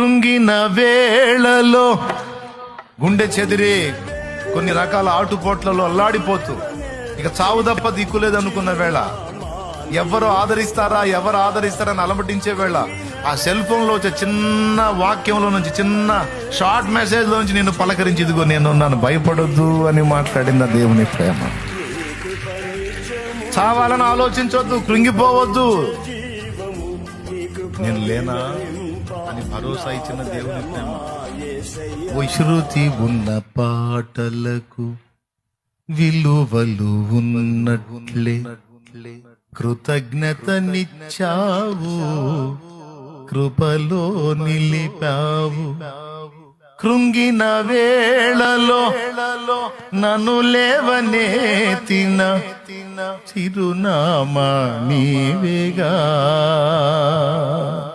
కుంగిన వేళలో గుండె చెదిరి కొన్ని రకాల ఆటుపోట్లలో అల్లాడిపోతూ ఇక చావు తప్ప దిక్కులేదనుకున్న వేళ. ఎవరు ఆదరిస్తారా ఎవరు ఆదరిస్తారని అలమటించే వేళ. ఆ సెల్ ఫోన్లో వచ్చే చిన్న వాక్యంలో నుంచి చిన్న షార్ట్ మెసేజ్ నుంచి నేను పలకరించి ఇదిగో నేను నన్ను భయపడొద్దు అని మాట్లాడింది దేవుని ప్రేమ. చావాలని ఆలోచించొద్దు కృంగిపోవద్దు. నేను లేనా? అని భరోసా ఇచ్చిన దేవుని ప్రేమ. విశ్రుతి ఉన్న పాటలకు విలువలు ఉన్నట్లే. కృతజ్ఞతనిచ్చావు కృపలో నిలిపావు. కృంగిన వేళలో నన్ను లేవనే తిన చిరునామా నీవేగా.